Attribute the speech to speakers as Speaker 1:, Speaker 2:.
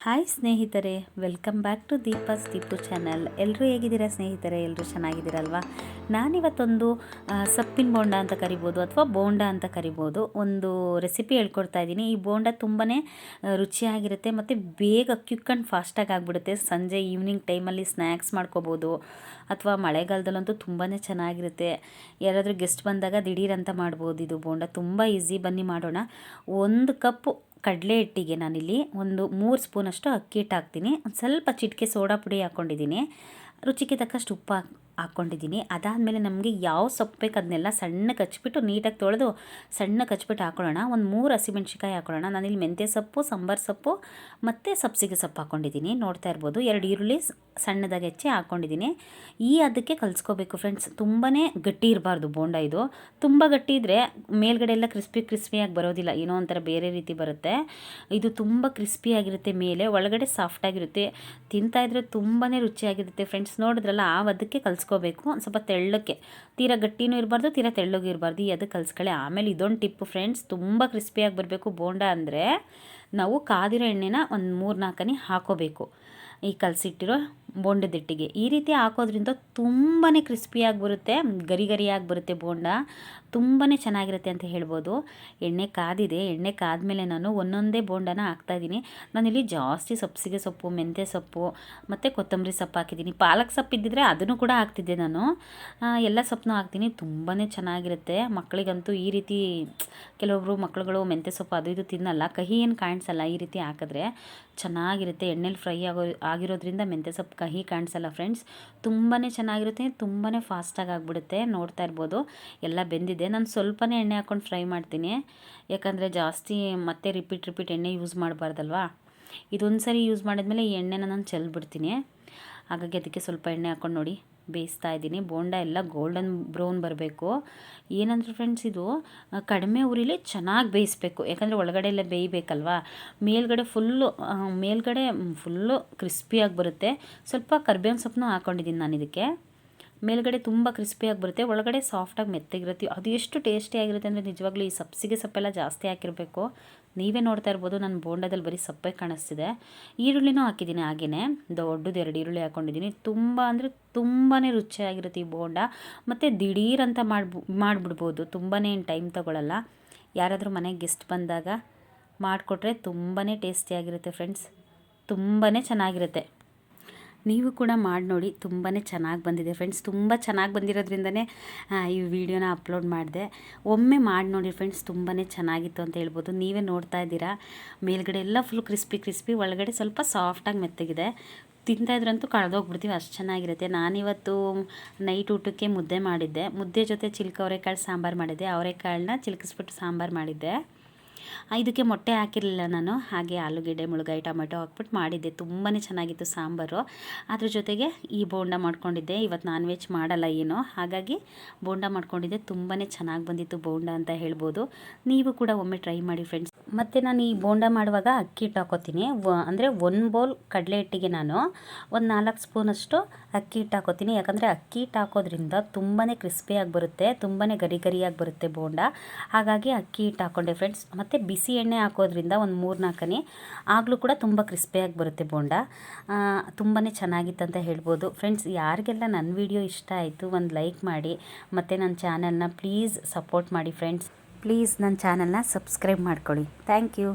Speaker 1: Hi ಸ್ನೇಹಿತರೆ, welcome back to Deepa's Deepu channel. ಎಲ್ಲರೂ ಹೇಗಿದ್ದೀರಾ ಸ್ನೇಹಿತರೆ? ಎಲ್ಲರೂ ಚೆನ್ನಾಗಿದ್ದೀರಲ್ವಾ? ನಾನಿವತ್ತೊಂದು ಸಪ್ಪಿನ ಬೋಂಡ ಅಂತ ಕರಿಬೋದು ಅಥವಾ ಬೋಂಡ ಅಂತ ಕರಿಬೋದು. ಒಂದು ರೆಸಿಪಿ ಹೇಳ್ಕೊಡ್ತಾ ಇದ್ದೀನಿ. ಈ ಬೋಂಡ ತುಂಬಾ ರುಚಿಯಾಗಿರುತ್ತೆ ಮತ್ತು ಬೇಗ ಕ್ವಿಕ್ ಅಂಡ್ ಫಾಸ್ಟಾಗಿ ಆಗಿಬಿಡುತ್ತೆ. ಸಂಜೆ ಈವ್ನಿಂಗ್ ಟೈಮಲ್ಲಿ ಸ್ನ್ಯಾಕ್ಸ್ ಮಾಡ್ಕೋಬೋದು ಅಥವಾ ಮಳೆಗಾಲದಲ್ಲಂತೂ ತುಂಬಾ ಚೆನ್ನಾಗಿರುತ್ತೆ. ಯಾರಾದರೂ ಗೆಸ್ಟ್ ಬಂದಾಗ ದಿಢೀರ್ ಅಂತ ಮಾಡ್ಬೋದು ಇದು ಬೋಂಡ. ತುಂಬ ಈಸಿ. ಬನ್ನಿ ಮಾಡೋಣ. ಒಂದು ಕಪ್ಪು ಕಡಲೆ ಹಿಟ್ಟಿಗೆ ನಾನಿಲ್ಲಿ ಒಂದು ಮೂರು ಸ್ಪೂನಷ್ಟು ಅಕ್ಕಿ ಹಿಟ್ಟು ಹಾಕ್ತೀನಿ. ಒಂದು ಸ್ವಲ್ಪ ಚಿಟಿಕೆ ಸೋಡಾ ಪುಡಿ ಹಾಕ್ಕೊಂಡಿದ್ದೀನಿ. ರುಚಿಗೆ ತಕ್ಕಷ್ಟು ಉಪ್ಪು ಹಾಕ್ ಹಾಕ್ಕೊಂಡಿದ್ದೀನಿ ಅದಾದಮೇಲೆ ನಮಗೆ ಯಾವ ಸೊಪ್ಪು ಬೇಕು ಅದನ್ನೆಲ್ಲ ಸಣ್ಣಗೆ ಹಚ್ಬಿಟ್ಟು ನೀಟಾಗಿ ತೊಳೆದು ಸಣ್ಣ ಹಚ್ಬಿಟ್ಟು ಹಾಕೊಳ್ಳೋಣ. ಒಂದು ಮೂರು ಹಸಿಮೆಣ್ಸಿಕಾಯಿ ಹಾಕೊಳ್ಳೋಣ. ನಾನಿಲ್ಲಿ ಮೆಂತ್ಯ ಸೊಪ್ಪು, ಸಾಂಬಾರು ಸೊಪ್ಪು ಮತ್ತು ಸಬ್ಸಿಗೆ ಸೊಪ್ಪು ಹಾಕ್ಕೊಂಡಿದ್ದೀನಿ ನೋಡ್ತಾ ಇರ್ಬೋದು. ಎರಡು ಈರುಳ್ಳಿ ಸಣ್ಣದಾಗಿ ಹೆಚ್ಚಿ ಹಾಕ್ಕೊಂಡಿದ್ದೀನಿ ಈ ಅದಕ್ಕೆ ಕಲಿಸ್ಕೋಬೇಕು ಫ್ರೆಂಡ್ಸ್. ತುಂಬಾ ಗಟ್ಟಿ ಇರಬಾರ್ದು ಬೋಂಡ ಇದು. ತುಂಬ ಗಟ್ಟಿ ಇದ್ದರೆ ಮೇಲ್ಗಡೆ ಎಲ್ಲ ಕ್ರಿಸ್ಪಿ ಕ್ರಿಸ್ಪಿಯಾಗಿ ಬರೋದಿಲ್ಲ. ಏನೋ ಒಂಥರ ಬೇರೆ ರೀತಿ ಬರುತ್ತೆ. ಇದು ತುಂಬ ಕ್ರಿಸ್ಪಿಯಾಗಿರುತ್ತೆ ಮೇಲೆ. ಒಳಗಡೆ ಸಾಫ್ಟಾಗಿರುತ್ತೆ ತಿಂತಾಯಿದ್ರೆ ತುಂಬಾ ರುಚಿಯಾಗಿರುತ್ತೆ ಫ್ರೆಂಡ್ಸ್. ನೋಡಿದ್ರಲ್ಲ, ಆ ಅದಕ್ಕೆ ಕಲಿಸ್ಕೋಬೇಕು. ಒಂದು ಸ್ವಲ್ಪ ತೆಳ್ಳಕ್ಕೆ. ತೀರಾ ಗಟ್ಟಿನೂ ಇರಬಾರ್ದು, ತೀರಾ ತೆಳ್ಳಗೂ ಇರಬಾರ್ದು. ಅದಕ್ಕೆ ಕಲಿಸ್ಕೊಳ್ಳಿ. ಆಮೇಲೆ ಇದೊಂದು ಟಿಪ್ಪು ಫ್ರೆಂಡ್ಸ್, ತುಂಬ ಕ್ರಿಸ್ಪಿಯಾಗಿ ಬರಬೇಕು ಬೋಂಡ ಅಂದರೆ. ನಾವು ಕಾದಿರೋ ಎಣ್ಣೆನ ಒಂದು ಮೂರು ನಾಲ್ಕನೇ ಹಾಕೋಬೇಕು. ಈ ಕಲಸಿಟ್ಟಿರೋ ಬೋಂಡದಿಟ್ಟಿಗೆ. ಈ ರೀತಿ ಹಾಕೋದ್ರಿಂದ ತುಂಬಾ ಕ್ರಿಸ್ಪಿಯಾಗಿ ಬರುತ್ತೆ ಗರಿ ಗರಿಯಾಗಿ ಬರುತ್ತೆ ಬೋಂಡ. ತುಂಬಾ ಚೆನ್ನಾಗಿರುತ್ತೆ ಅಂತ ಹೇಳ್ಬೋದು. ಎಣ್ಣೆ ಕಾದಿದೆ, ಎಣ್ಣೆ ಕಾದಮೇಲೆ ನಾನು ಒಂದೊಂದೇ ಬೋಂಡನ ಹಾಕ್ತಾಯಿದ್ದೀನಿ. ನಾನಿಲ್ಲಿ ಜಾಸ್ತಿ ಸಬ್ಸಿಗೆ ಸೊಪ್ಪು, ಮೆಂತ್ಯ ಸೊಪ್ಪು, ಮತ್ತು ಕೊತ್ತಂಬರಿ ಸೊಪ್ಪು ಹಾಕಿದ್ದೀನಿ. ಪಾಲಕ್ ಸೊಪ್ಪು ಇದ್ದಿದ್ರೆ ಅದನ್ನು ಕೂಡ ಹಾಕ್ತಿದ್ದೆ ನಾನು. ಎಲ್ಲ ಸೊಪ್ಪನ್ನೂ ಹಾಕ್ತೀನಿ. ತುಂಬಾ ಚೆನ್ನಾಗಿರುತ್ತೆ. ಮಕ್ಕಳಿಗಂತೂ ಈ ರೀತಿ ಕೆಲವೊಬ್ಬರು ಮಕ್ಕಳುಗಳು ಮೆಂತ್ಯ ಸೊಪ್ಪು ಅದು ಇದು ತಿನ್ನಲ್ಲ, ಕಹಿ ಏನು ಕಾಣಿಸಲ್ಲ ಈ ರೀತಿ ಹಾಕಿದ್ರೆ. ಚೆನ್ನಾಗಿರುತ್ತೆ, ಎಣ್ಣೆಲಿ ಫ್ರೈ ಆಗೋ, ಆಗಿರೋದ್ರಿಂದ ಮೆಂತ್ಯ ಸೊಪ್ಪು ಕಹಿ ಕಾಣಿಸಲ್ಲ ಫ್ರೆಂಡ್ಸ್. ತುಂಬಾ ಚೆನ್ನಾಗಿರುತ್ತೆ ತುಂಬಾ ಫಾಸ್ಟಾಗಿ ಆಗಿಬಿಡುತ್ತೆ, ನೋಡ್ತಾ ಇರ್ಬೋದು. ಎಲ್ಲ ಬೆಂದಿದೆ. ನಾನು ಸ್ವಲ್ಪನೇ ಎಣ್ಣೆ ಹಾಕ್ಕೊಂಡು ಫ್ರೈ ಮಾಡ್ತೀನಿ. ಯಾಕಂದರೆ ಜಾಸ್ತಿ ಮತ್ತೆ ರಿಪೀಟ್ ರಿಪೀಟ್ ಎಣ್ಣೆ ಯೂಸ್ ಮಾಡಬಾರ್ದಲ್ವಾ? ಇದೊಂದು ಸರಿ ಯೂಸ್ ಮಾಡಿದ್ಮೇಲೆ ಈ ಎಣ್ಣೆನ ನಾನು ಚೆಲ್ಬಿಡ್ತೀನಿ. ಹಾಗಾಗಿ ಅದಕ್ಕೆ ಸ್ವಲ್ಪ ಎಣ್ಣೆ ಹಾಕ್ಕೊಂಡು ನೋಡಿ. ಬೇಯಿಸ್ತಾ ಇದ್ದೀನಿ. ಬೋಂಡ ಎಲ್ಲ ಗೋಲ್ಡನ್ ಬ್ರೌನ್ ಬರಬೇಕು. ಏನಂದ್ರೆ ಫ್ರೆಂಡ್ಸ್ ಇದು ಕಡಿಮೆ ಉರಿಲಿ ಚೆನ್ನಾಗಿ ಬೇಯಿಸ್ಬೇಕು. ಯಾಕಂದರೆ ಒಳಗಡೆ ಎಲ್ಲ ಬೇಯಬೇಕಲ್ವಾ? ಮೇಲ್ಗಡೆ ಫುಲ್ಲು ಮೇಲ್ಗಡೆ ಫುಲ್ಲು ಕ್ರಿಸ್ಪಿಯಾಗಿ ಬರುತ್ತೆ. ಸ್ವಲ್ಪ ಕರ್ಬೇವಿನ ಸೊಪ್ಪನ್ನು ಹಾಕ್ಕೊಂಡಿದ್ದೀನಿ ನಾನು ಇದಕ್ಕೆ ಮೇಲ್ಗಡೆ ತುಂಬ ಕ್ರಿಸ್ಪಿಯಾಗಿ ಬರುತ್ತೆ. ಒಳಗಡೆ ಸಾಫ್ಟಾಗಿ ಮೆತ್ತಗಿರುತ್ತೆ. ಅದು ಎಷ್ಟು ಟೇಸ್ಟಿಯಾಗಿರುತ್ತೆ ಅಂದರೆ ನಿಜವಾಗ್ಲೂ ಈ ಸಬ್ಸಿಗೆ ಸೊಪ್ಪೆಲ್ಲ ಜಾಸ್ತಿ ಹಾಕಿರಬೇಕು. ನೀವೇ ನೋಡ್ತಾ ಇರ್ಬೋದು ನನ್ನ ಬೋಂಡದಲ್ಲಿ ಬರೀ ಸೊಪ್ಪೆ ಕಾಣಿಸ್ತಿದೆ. ಈರುಳ್ಳಿನೂ ಹಾಕಿದ್ದೀನಿ ಹಾಗೆಯೇ ದೊಡ್ಡದು ಎರಡು ಈರುಳ್ಳಿ ಹಾಕ್ಕೊಂಡಿದ್ದೀನಿ ತುಂಬ ಅಂದರೆ ತುಂಬಾ ರುಚಿಯಾಗಿರುತ್ತೆ ಈ ಬೋಂಡ. ಮತ್ತು ದಿಢೀರಂತ ಮಾಡ್ಬು, ಮಾಡಿಬಿಡ್ಬೋದು. ತುಂಬಾ ಏನು ಟೈಮ್ ತಗೊಳ್ಳಲ್ಲ ಯಾರಾದರೂ ಮನೆಗೆ ಗೆಸ್ಟ್ ಬಂದಾಗ ಮಾಡಿಕೊಟ್ರೆ ತುಂಬಾ ಟೇಸ್ಟಿಯಾಗಿರುತ್ತೆ ಫ್ರೆಂಡ್ಸ್ ತುಂಬಾ ಚೆನ್ನಾಗಿರುತ್ತೆ. ನೀವು ಕೂಡ ಮಾಡಿ ನೋಡಿ ತುಂಬಾ ಚೆನ್ನಾಗಿ ಬಂದಿದೆ ಫ್ರೆಂಡ್ಸ್ ತುಂಬ ಚೆನ್ನಾಗಿ ಬಂದಿರೋದ್ರಿಂದನೇ ಈ ವಿಡಿಯೋನ ಅಪ್ಲೋಡ್ ಮಾಡಿದೆ. ಒಮ್ಮೆ ಮಾಡಿ ನೋಡಿ ಫ್ರೆಂಡ್ಸ್ ತುಂಬಾ ಚೆನ್ನಾಗಿತ್ತು ಅಂತ ಹೇಳ್ಬೋದು. ನೀವೇ ನೋಡ್ತಾ ಇದ್ದೀರಾ? ಮೇಲ್ಗಡೆ ಎಲ್ಲ ಫುಲ್ ಕ್ರಿಸ್ಪಿ ಕ್ರಿಸ್ಪಿ ಒಳಗಡೆ ಸ್ವಲ್ಪ ಸಾಫ್ಟಾಗಿ ಮೆತ್ತಗಿದೆ. ತಿಂತಾ ಇದ್ರಂತೂ ಕಳೆದೋಗ್ಬಿಡ್ತೀವಿ, ಅಷ್ಟು ಚೆನ್ನಾಗಿರುತ್ತೆ. ನಾನಿವತ್ತು ನೈಟ್ ಊಟಕ್ಕೆ ಮುದ್ದೆ ಮಾಡಿದ್ದೆ. ಮುದ್ದೆ ಜೊತೆ ಚಿಲ್ಕ ಅವರೆಕಾಳು ಸಾಂಬಾರು ಮಾಡಿದ್ದೆ. ಅವರೆಕಾಳನ್ನ ಚಿಲ್ಕಿಸ್ಬಿಟ್ಟು ಸಾಂಬಾರು ಮಾಡಿದ್ದೆ. ಇದಕ್ಕೆ ಮೊಟ್ಟೆ ಹಾಕಿರಲಿಲ್ಲ ನಾನು. ಹಾಗೆ ಆಲೂಗೆಡ್ಡೆ, ಮುಳುಗಾಯಿ, ಟೊಮೆಟೊ ಹಾಕ್ಬಿಟ್ಟು ಮಾಡಿದ್ದೆ. ತುಂಬಾ ಚೆನ್ನಾಗಿತ್ತು ಸಾಂಬಾರು. ಅದ್ರ ಜೊತೆಗೆ ಈ ಬೋಂಡ ಮಾಡ್ಕೊಂಡಿದ್ದೆ. ಇವತ್ತು ನಾನ್ ವೆಜ್ ಮಾಡಲ್ಲ ಏನು. ಹಾಗಾಗಿ ಬೋಂಡ ಮಾಡ್ಕೊಂಡಿದ್ದೆ. ತುಂಬಾ ಚೆನ್ನಾಗಿ ಬಂದಿತ್ತು ಬೋಂಡ ಅಂತ ಹೇಳ್ಬೋದು. ನೀವು ಕೂಡ ಒಮ್ಮೆ ಟ್ರೈ ಮಾಡಿ ಫ್ರೆಂಡ್ಸ್ ಮತ್ತು ನಾನು ಈ ಬೋಂಡ ಮಾಡುವಾಗ ಅಕ್ಕಿ ಹಿಟ್ಟು ಹಾಕೋತೀನಿ. ಅಂದರೆ ಒಂದು ಬೌಲ್ ಕಡಲೆ ಹಿಟ್ಟಿಗೆ ನಾನು ಒಂದು ನಾಲ್ಕು ಸ್ಪೂನಷ್ಟು ಅಕ್ಕಿ ಹಿಟ್ಟು ಹಾಕೋತೀನಿ. ಯಾಕಂದರೆ ಅಕ್ಕಿ ಹಿಟ್ಟು ಹಾಕೋದ್ರಿಂದ ತುಂಬಾ ಕ್ರಿಸ್ಪಿಯಾಗಿ ಬರುತ್ತೆ ತುಂಬಾ ಗರಿ ಗರಿಯಾಗಿ ಬರುತ್ತೆ ಬೋಂಡ. ಹಾಗಾಗಿ ಅಕ್ಕಿ ಹಿಟ್ಟು ಹಾಕ್ಕೊಂಡೆ ಫ್ರೆಂಡ್ಸ್. ಮತ್ತು ಬಿಸಿ ಎಣ್ಣೆ ಹಾಕೋದ್ರಿಂದ ಒಂದು ಮೂರು ನಾಲ್ಕನೇ ಆಗಲೂ ಕೂಡ ತುಂಬ ಕ್ರಿಸ್ಪಿಯಾಗಿ ಬರುತ್ತೆ ಬೋಂಡ. ತುಂಬಾ ಚೆನ್ನಾಗಿತ್ತಂತ ಹೇಳ್ಬೋದು. ಫ್ರೆಂಡ್ಸ್, ಯಾರಿಗೆಲ್ಲ ನನ್ನ ವಿಡಿಯೋ ಇಷ್ಟ ಆಯಿತು ಒಂದು ಲೈಕ್ ಮಾಡಿ, ಮತ್ತು ನನ್ನ ಚಾನಲ್ನ ಪ್ಲೀಸ್ ಸಪೋರ್ಟ್ ಮಾಡಿ ಫ್ರೆಂಡ್ಸ್. ಪ್ಲೀಸ್ ನನ್ನ ಚಾನಲ್ನ ಸಬ್ಸ್ಕ್ರೈಬ್ ಮಾಡ್ಕೊಳ್ಳಿ. Thank you